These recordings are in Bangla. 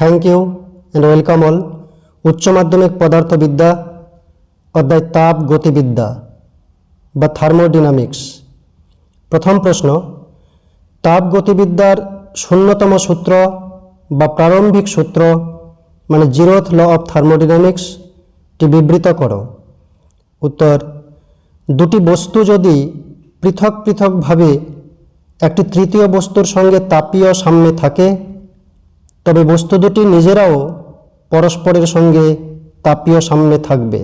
Thank you and welcome all উচ্চ মাধ্যমিক পদার্থবিদ্যা অধ্যায় তাপ গতিবিদ্যা বা থার্মোডিনামিক্স প্রথম প্রশ্ন, তাপ গতিবিদ্যার শূন্যতম সূত্র বা প্রারম্ভিক সূত্র মানে জিরোথ ল অফ থার্মোডিনামিক্স টি বিবৃত করো। উত্তর, দুটি বস্তু যদি পৃথক পৃথকভাবে একটি তৃতীয় বস্তুর সঙ্গে তাপীয় সাম্যে থাকে তবে বস্তু দুটি নিজেরাও পরস্পরের সঙ্গে তাপীয় সাম্যে থাকবে।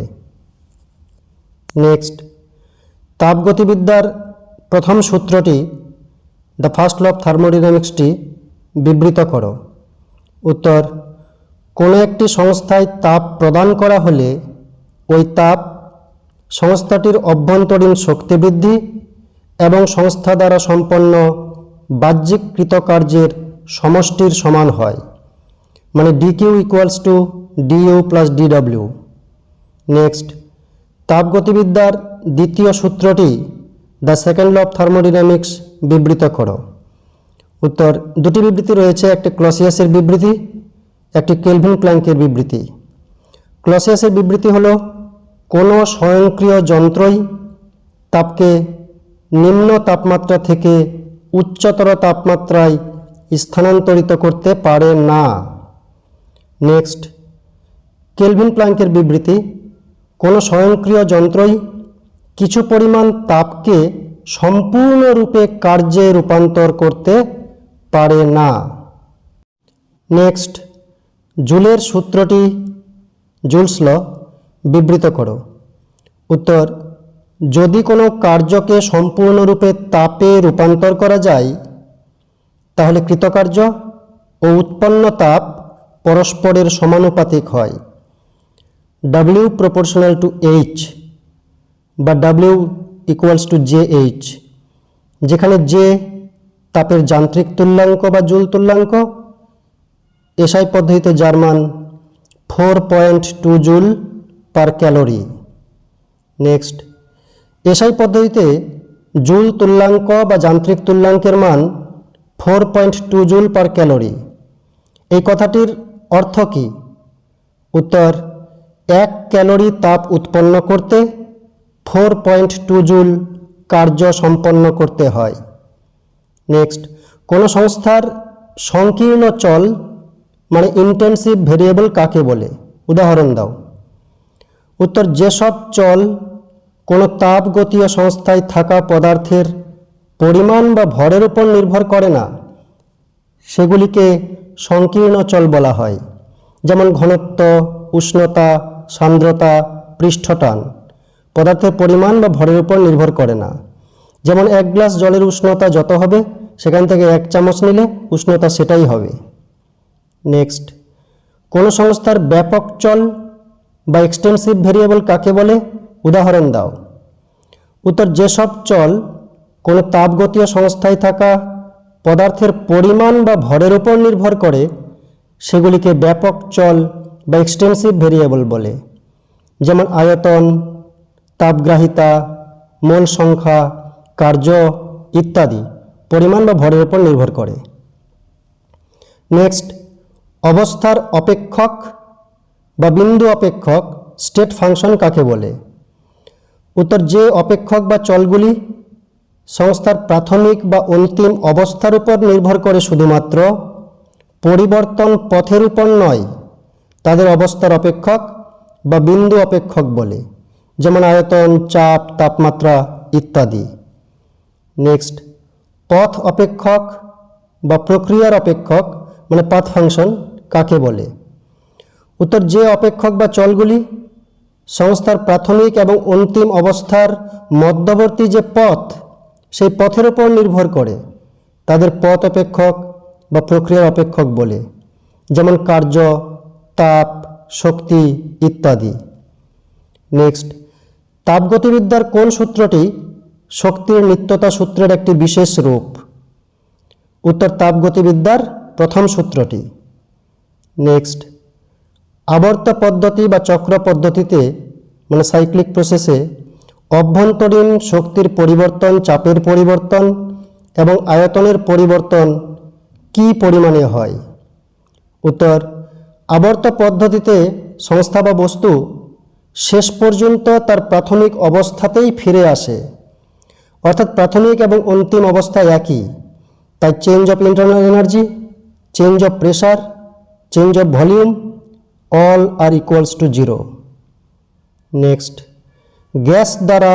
নেক্সট তাপগতিবিদ্যার প্রথম সূত্রটি দ্য ফার্স্ট অফ থার্মোডিনামিক্সটি বিবৃত করো। উত্তর, কোনো একটি সংস্থায় তাপ প্রদান করা হলে ওই তাপ সংস্থাটির অভ্যন্তরীণ শক্তি বৃদ্ধি এবং সংস্থা দ্বারা সম্পন্ন বাহ্যিক কৃতকার্যের সমষ্টির সমান হয়। মানে DQ equals to DU plus DW next তাপগতিবিদ্যার দ্বিতীয় সূত্রটি দ্য সেকেন্ড অফ থার্মোডিনামিক্স বিবৃত করো। উত্তর, দুটি বিবৃতি রয়েছে, একটি ক্লসিয়াসের বিবৃতি, একটি কেলভিন প্ল্যাঙ্কের বিবৃতি। ক্লসিয়াসের বিবৃতি হলো, কোনো স্বয়ংক্রিয় যন্ত্রই তাপকে নিম্ন তাপমাত্রা থেকে উচ্চতর তাপমাত্রায় স্থানান্তরিত করতে পারে না। নেক্সট, কেলভিন প্ল্যাঙ্কের বিবৃতি। কোনো স্বয়ংক্রিয় যন্ত্রই কিছু পরিমাণ তাপকে সম্পূর্ণরূপে কার্যে রূপান্তর করতে পারে না। নেক্সট, জুলের সূত্রটি জুলস ল বিবৃত করো। উত্তর, যদি কোনো কার্যকে সম্পূর্ণরূপে তাপে রূপান্তর করা যায় তাহলে কৃতকার্য ও উৎপন্ন তাপ পরস্পরের সমানুপাতিক হয়। ডাব্লিউ প্রপোর্শনাল টু এইচ বা W equals to J H যেখানে জে তাপের যান্ত্রিক তুল্যাঙ্ক বা জুল তুল্যাঙ্ক এসআই পদ্ধতিতে German four point two joule per calorie next SI পদ্ধতিতে জুল তুল্যাঙ্ক বা যান্ত্রিক তুল্যাঙ্কের মান four point two joule per calorie. এই কথাটির অর্থ কি? উত্তর, এক ক্যালোরি তাপ উৎপন্ন করতে ফোর পয়েন্ট টু জুল কার্য সম্পন্ন করতে হয়। নেক্সট, কোনো সংস্থার সংকীর্ণ চল মানে ইন্টেন্সিভ ভেরিয়েবল কাকে বলে? উদাহরণ দাও। উত্তর, যেসব চল কোনো তাপগতীয় সংস্থায় থাকা পদার্থের পরিমাণ বা ভরের উপর নির্ভর করে না। সেগুলিকে সংকীর্ণ চল বলা হয়। যেমন ঘনত্ব, উষ্ণতা, সান্দ্রতা, পৃষ্ঠটান। পদার্থের পরিমাণ বা ভরের উপর নির্ভর করে না। যেমন এক গ্লাস জলের উষ্ণতা যত হবে, সেখান থেকে এক চামচ নিলে উষ্ণতা সেটাই হবে। নেক্সট, কোনো সংস্থার ব্যাপক চল বা এক্সটেন্সিভ ভেরিয়েবল কাকে বলে? উদাহরণ দাও। উত্তর, যেসব চল কোনো তাপগতীয় সংস্থায় থাকা পদার্থের পরিমাণ বা ভরের উপর নির্ভর করে, সেগুলিকে ব্যাপক চল বা এক্সটেন্সিভ ভেরিয়েবল বলে। যেমন আয়তন, তাপগ্রাহিতা মোল সংখ্যা, কার্য ইত্যাদি পরিমাণ বা ভরের উপর নির্ভর করে। নেক্সট অবস্থার অপেক্ষক বা বিন্দু অপেক্ষক স্টেট ফাংশন কাকে বলে? উত্তর যে অপেক্ষক বা চলগুলি সংস্থার প্রাথমিক বা অন্তিম অবস্থার উপর নির্ভর করে শুধুমাত্র পরিবর্তন পথের উপর নয়, তাদের অবস্থার অপেক্ষক বা বিন্দু অপেক্ষক বলে, যেমন আয়তন, চাপ, তাপমাত্রা ইত্যাদি। নেক্সট পথ অপেক্ষক বা প্রক্রিয়ার অপেক্ষক মানে পাথ ফাংশন কাকে বলে? উত্তর, যে অপেক্ষক বা চলগুলি সংস্থার প্রাথমিক এবং অন্তিম অবস্থার মধ্যবর্তী যে পথ সেই পথের উপর নির্ভর করে তাদের পথ অপেক্ষক বা প্রক্রিয়ার অপেক্ষক বলে, যেমন কার্য, তাপ, শক্তি ইত্যাদি। নেক্সট তাপগতিবিদ্যার কোন সূত্রটি শক্তির নিত্যতা সূত্রের একটি বিশেষ রূপ? উত্তর, তাপগতিবিদ্যার প্রথম সূত্রটি। নেক্সট আবর্ত পদ্ধতি বা চক্র পদ্ধতিতে মানে সাইক্লিক প্রসেসে অভ্যন্তরীণ শক্তির পরিবর্তন, চাপের পরিবর্তন এবং আয়তনের পরিবর্তন কী পরিমাণে হয়? উত্তর, আবর্ত পদ্ধতিতে সংস্থা বা বস্তু শেষ পর্যন্ত তার প্রাথমিক অবস্থাতেই ফিরে আসে। অর্থাৎ প্রাথমিক এবং অন্তিম অবস্থা একই। তাই change of internal energy change of pressure change of volume all are equals to zero next gas দ্বারা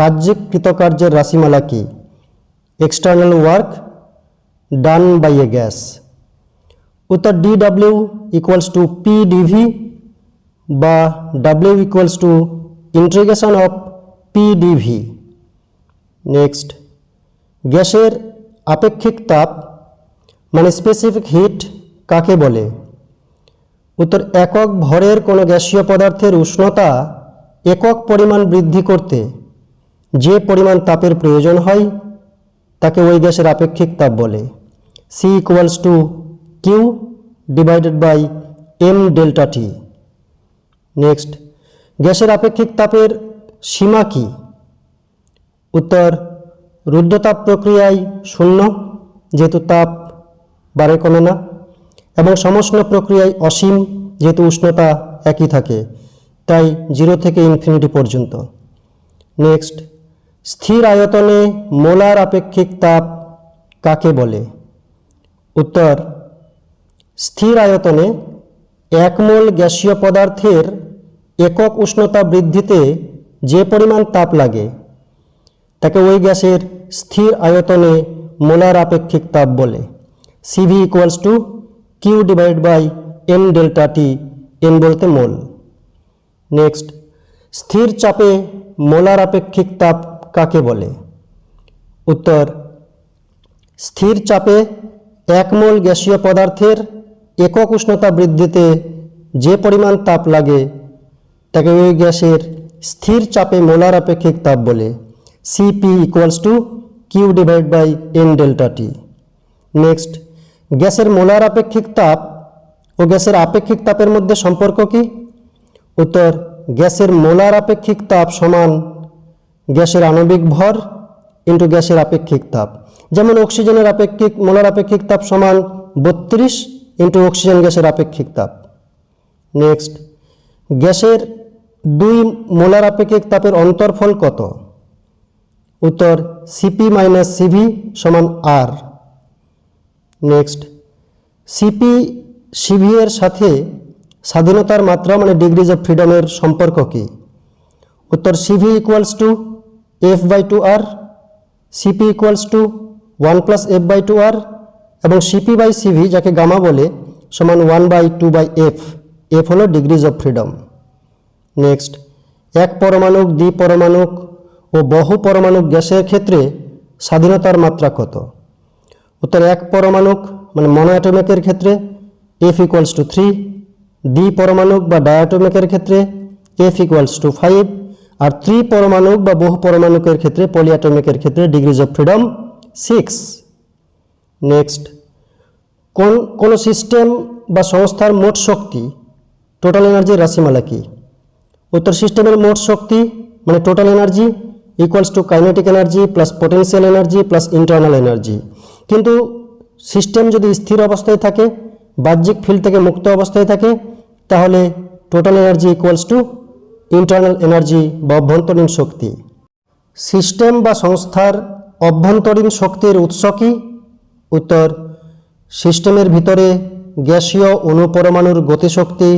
বাহ্যিক কৃতকার্যের রাশিমালা কি? External work done by a gas উত্তর D W equals to P DV বা W equals to integration of P DV next গ্যাসের আপেক্ষিক তাপ মানে স্পেসিফিক হিট কাকে বলে? উত্তর, একক ভরের কোনো গ্যাসীয় পদার্থের উষ্ণতা একক পরিমাণ বৃদ্ধি করতে যে পরিমাণ তাপের প্রয়োজন হয়, তাকে ওই গ্যাসের আপেক্ষিক তাপ বলে। C equals to Q divided by M delta T next গ্যাসের আপেক্ষিক তাপের সীমা কি? উত্তর রুদ্রতাপ প্রক্রিয়ায় শূন্য, যেহেতু তাপ বাড়ে কমে না, এবং সমষ্ণ প্রক্রিয়ায় অসীম, যেহেতু উষ্ণতা একই থাকে। তাই জিরো থেকে ইনফিনিটি পর্যন্ত। নেক্সট, স্থির আয়তনে মোলার আপেক্ষিক তাপ কাকে বলে? উত্তর, স্থির আয়তনে এক মোল গ্যাসীয় পদার্থের একক উষ্ণতা বৃদ্ধিতে যে পরিমাণ তাপ লাগে, তাকে ওই গ্যাসের স্থির আয়তনে মোলার আপেক্ষিক তাপ বলে। CV equals to Q divide by M delta T M বলতে মোল। নেক্সট স্থির চাপে মোলার আপেক্ষিক তাপ কাকে বলে? উত্তর, স্থির চাপে এক মোল গ্যাসীয় পদার্থের একক উষ্ণতা বৃদ্ধিতে যে পরিমাণ তাপ লাগে, তাকে ওই গ্যাসের স্থির চাপে মোলার আপেক্ষিক তাপ বলে। CP equals to Q divide by N delta T next গ্যাসের মোলার আপেক্ষিক তাপ ও গ্যাসের আপেক্ষিক তাপের মধ্যে সম্পর্ক কি? উত্তর, গ্যাসের মোলার আপেক্ষিক তাপ সমান গ্যাসের আণবিক ভর ইন্টু গ্যাসের আপেক্ষিক তাপ। যেমন অক্সিজেনের আপেক্ষিক, মোলার আপেক্ষিক তাপ সমান বত্রিশ ইন্টু অক্সিজেন গ্যাসের আপেক্ষিক তাপ। নেক্সট গ্যাসের দুই মোলার আপেক্ষিক তাপের অন্তরফল কত? উত্তর সিপি মাইনাস সিভি সমান আর নেক্সট সিপি সিভি এর সাথে স্বাধীনতার মাত্রা মানে ডিগ্রিজ অফ ফ্রিডমের সম্পর্ক কি? উত্তর CV equals to F by two R CP equals to one plus F by two R এবং সিপি বাই সিভি যাকে গামা বলে সমান one by two by F F হলো ডিগ্রিজ অফ ফ্রিডম নেক্সট এক পরমাণুক, দ্বি পরমাণুক ও বহু পরমাণুক গ্যাসের ক্ষেত্রে স্বাধীনতার মাত্রা কত? উত্তর এক পরমাণুক মানে মনোঅ্যাটমিকের ক্ষেত্রে এফ ইকুয়ালস টু থ্রি দ্বি পরমাণুক বা ডায়াটমিকের ক্ষেত্রে এফ ইকুয়ালস টু ফাইভ আর ত্রি পরমাণুক বা বহু পরমাণুকের ক্ষেত্রে পলিঅ্যাটমিকের ক্ষেত্রে degrees of freedom six next কোন কোন সিস্টেম বা সংস্থার মোট শক্তি টোটাল এনার্জির রাশিমালা কি? উত্তর সিস্টেমের মোট শক্তি মানে total energy equals to kinetic energy plus potential energy plus internal energy কিন্তু সিস্টেম যদি স্থির অবস্থায় থাকে, বাহ্যিক ফিল্ড থেকে মুক্ত অবস্থায় থাকে তাহলে total energy equals to internal energy বা অভ্যন্তরীণ শক্তি। সিস্টেম বা সংস্থার অভ্যন্তরীণ শক্তির উৎস কি? উত্তর সিস্টেমের ভিতরে গ্যাসীয় অনুপরমাণুর গতিশক্তি,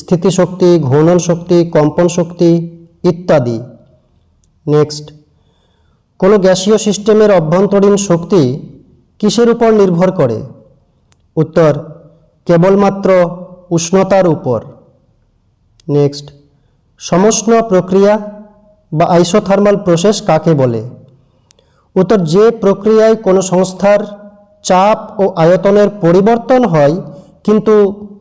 স্থিতিশক্তি, ঘূর্ণন শক্তি, কম্পন শক্তি ইত্যাদি। নেক্সট কোনো গ্যাসীয় সিস্টেমের অভ্যন্তরীণ শক্তি কিসের উপর নির্ভর করে? উত্তর, কেবলমাত্র উষ্ণতার উপর। নেক্সট সমষ্ণ প্রক্রিয়া বা আইসোথার্মাল প্রসেস কাকে বলে? উত্তর, যে প্রক্রিয়ায় কোনো সংস্থার চাপ ও আয়তনের পরিবর্তন হয়, কিন্তু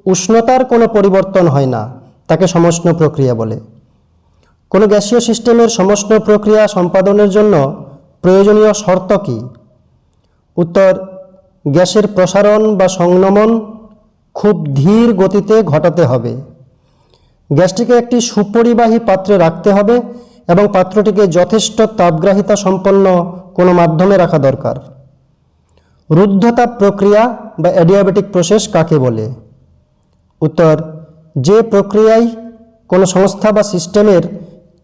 উষ্ণতার কোনো পরিবর্তন হয় না, তাকে সমষ্ণ প্রক্রিয়া বলে। কোনো গ্যাসীয় সিস্টেমের সমষ্ণ প্রক্রিয়া সম্পাদনের জন্য প্রয়োজনীয় শর্ত কী? উত্তর, গ্যাসের প্রসারণ বা সংনমন খুব ধীর গতিতে ঘটাতে হবে। গ্যাসটিকে একটি সুপরিবাহী পাত্রে রাখতে হবে এবং পাত্রটিকে যথেষ্ট তাপগ্রাহিতা সম্পন্ন কোনো মাধ্যমে রাখা দরকার। রুদ্ধতাপ প্রক্রিয়া বা অ্যাডিয়াবেটিক প্রসেস কাকে বলে? উত্তর, যে প্রক্রিয়ায় কোনো সংস্থা বা সিস্টেমের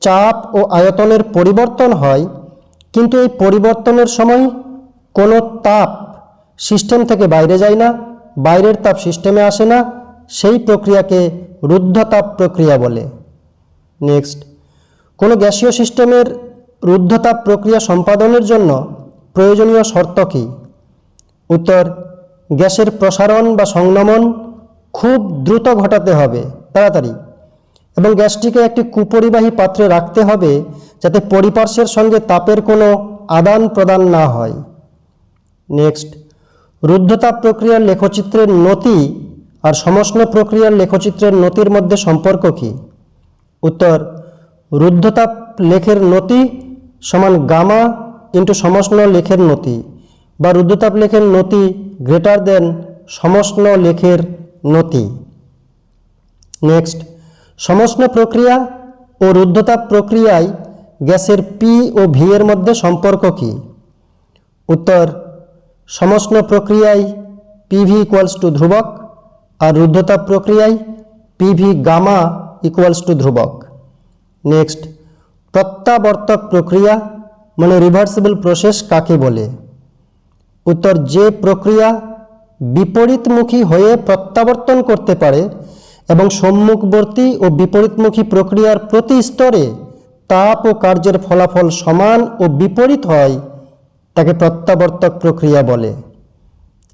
চাপ ও আয়তনের পরিবর্তন হয়, কিন্তু এই পরিবর্তনের সময় কোনো তাপ সিস্টেম থেকে বাইরে যায় না বাইরের তাপ সিস্টেমে আসে না, সেই প্রক্রিয়াকে রুদ্ধতাপ প্রক্রিয়া বলে। নেক্সট, কোনো গ্যাসীয় সিস্টেমের রুদ্ধতাপ প্রক্রিয়া সম্পাদনের জন্য প্রয়োজনীয় শর্ত কী? উত্তর, গ্যাসের প্রসারণ বা সংনমন খুব দ্রুত ঘটাতে হবে, তাড়াতাড়ি। এবং গ্যাসটিকে একটি কুপরিবাহী পাত্রে রাখতে হবে যাতে পরিপার্শ্বের সঙ্গে তাপের কোনো আদান প্রদান না হয়। নেক্সট রুদ্ধতাপ প্রক্রিয়ার লেখচিত্রের নতি আর সমষ্ণ প্রক্রিয়ার লেখচিত্রের নতির মধ্যে সম্পর্ক কী? উত্তর রুদ্ধতাপ লেখের নতি সমান গামা ইন্টু সমষ্ণ লেখের নতি বা রুদ্ধতাপ লেখের নতি গ্রেটার দেন সমষ্ণ লেখের নতি। নেক্সট সমষ্ণ প্রক্রিয়া ও রুদ্ধতাপ প্রক্রিয়ায় গ্যাসের পি ও ভি এর মধ্যে সম্পর্ক কী? উত্তর সমষ্ণ প্রক্রিয়ায় পিভি ইকুয়ালস টু ধ্রুবক আর রুদ্ধতাপ প্রক্রিয়ায় পিভি গামা ইকুয়ালস টু ধ্রুবক। নেক্সট প্রত্যাবর্তক প্রক্রিয়া মানে রিভার্সিবল প্রসেস কাকে বলে? উত্তর, যে প্রক্রিয়া বিপরীতমুখী হয়ে প্রত্যাবর্তন করতে পারে এবং সম্মুখবর্তী ও বিপরীতমুখী প্রক্রিয়ার প্রতি স্তরে তাপ ও কার্যের ফলাফল সমান ও বিপরীত হয় তাকে প্রত্যাবর্তক প্রক্রিয়া বলে।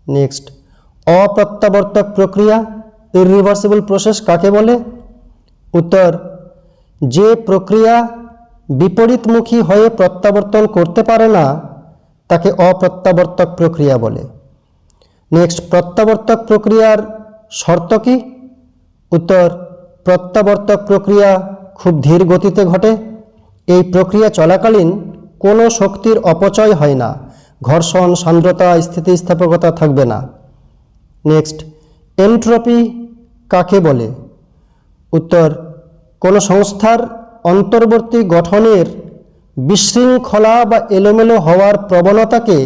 নেক্সট অপ্রত্যাবর্তক প্রক্রিয়া ইরিভার্সিবল প্রসেস কাকে বলে? উত্তর, যে প্রক্রিয়া বিপরীতমুখী হয়ে প্রত্যাবর্তন করতে পারে না, তাকে অপ্রত্যাবর্তক প্রক্রিয়া বলে। নেক্সট প্রত্যাবর্তক প্রক্রিয়ার শর্ত কি? উত্তর, প্রত্যাবর্তক প্রক্রিয়া খুব ধীর গতিতে ঘটে। এই প্রক্রিয়া চলাকালীন কোনো শক্তির অপচয় হয় না। ঘর্ষণ, সান্দ্রতা, স্থিতিস্থাপকতা থাকবে না। নেক্সট, এন্ট্রপি কাকে বলে? উত্তর, কোনো সংস্থার অন্তর্বর্তী গঠনের বিশৃঙ্খলা বা এলোমেলো হওয়ার প্রবণতাকে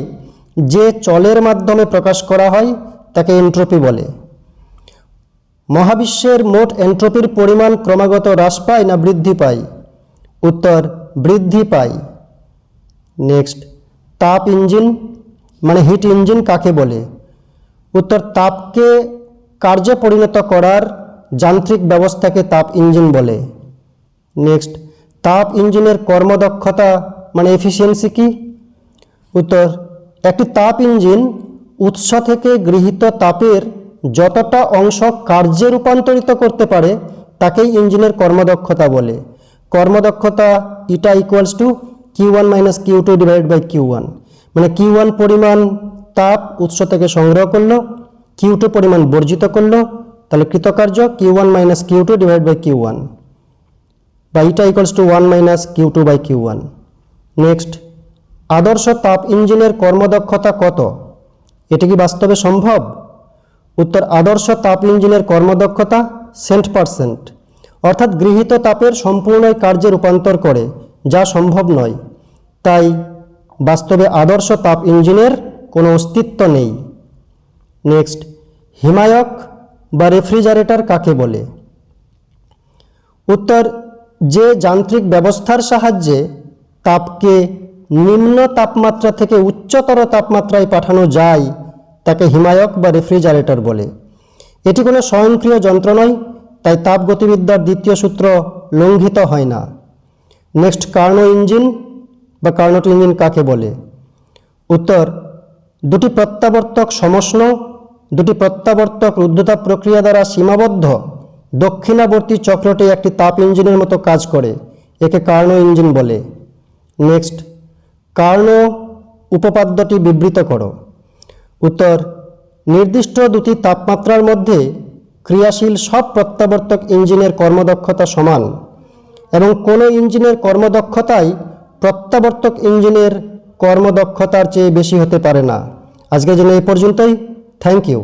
যে চলের মাধ্যমে প্রকাশ করা হয়, তাকে এন্ট্রপি বলে। মহাবিশ্বের মোট এন্ট্রপির পরিমাণ ক্রমাগত হ্রাস পায় না বৃদ্ধি পায়? উত্তর, বৃদ্ধি পায়। নেক্সট তাপ ইঞ্জিন মানে হিট ইঞ্জিন কাকে বলে? উত্তর, তাপকে কার্যে পরিণত করার যান্ত্রিক ব্যবস্থাকে তাপ ইঞ্জিন বলে। নেক্সট তাপ ইঞ্জিনের কর্মদক্ষতা মানে এফিসিয়েন্সি কি? উত্তর, একটি তাপ ইঞ্জিন উৎস থেকে গৃহীত তাপের যতটা অংশ কার্যে রূপান্তরিত করতে পারে, তাকেই ইঞ্জিনের কর্মদক্ষতা বলে। কর্মদক্ষতা eta equals to Q one minus Q two divide by Q one মানে কিউ ওয়ান পরিমাণ তাপ উৎস থেকে সংগ্রহ করল কিউ টু পরিমাণ বর্জিত করল, তাহলে কৃতকার্য Q one minus Q two divide by Q one বা eta equals to one minus Q two by Q one next আদর্শ তাপ ইঞ্জিনের কর্মদক্ষতা কত? এটি কি বাস্তবে সম্ভব? উত্তর, আদর্শ তাপ ইঞ্জিনের কর্মদক্ষতা সেন্ট পারসেন্ট অর্থাৎ গৃহীত তাপের সম্পূর্ণই কার্যে রূপান্তর করে। যা সম্ভব নয়। তাই বাস্তবে আদর্শ তাপ ইঞ্জিনের কোনো অস্তিত্ব নেই। নেক্সট, হিমায়ক বা রেফ্রিজারেটর কাকে বলে? উত্তর, যে যান্ত্রিক ব্যবস্থার সাহায্যে তাপকে নিম্ন তাপমাত্রা থেকে উচ্চতর তাপমাত্রায় পাঠানো যায়, তাকে হিমায়ক বা রেফ্রিজারেটর বলে। এটি কোনো স্বয়ংক্রিয় যন্ত্র নয়, তাই তাপগতিবিদ্যার দ্বিতীয় সূত্র লঙ্ঘিত হয় না। নেক্সট কার্নো ইঞ্জিন বা কার্নোট ইঞ্জিন কাকে বলে? উত্তর, দুটি প্রত্যাবর্তক সমষ্ণ, দুটি প্রত্যাবর্তক রুদ্ধতাপ প্রক্রিয়া দ্বারা সীমাবদ্ধ দক্ষিণাবর্তী চক্রটি একটি তাপ ইঞ্জিনের মতো কাজ করে, একে কার্নো ইঞ্জিন বলে। নেক্সট, কার্নো উপপাদ্যটি বিবৃত করো। উত্তর, নির্দিষ্ট দুটি তাপমাত্রার মধ্যে ক্রিয়াশীল সব প্রত্যাবর্তক ইঞ্জিনের কর্মদক্ষতা সমান। এবং কোনো ইঞ্জিনের কর্মদক্ষতাই প্রত্যাবর্তক ইঞ্জিনের কর্মদক্ষতার চেয়ে বেশি হতে পারে না। আজকের জন্য এই পর্যন্তই। Thank you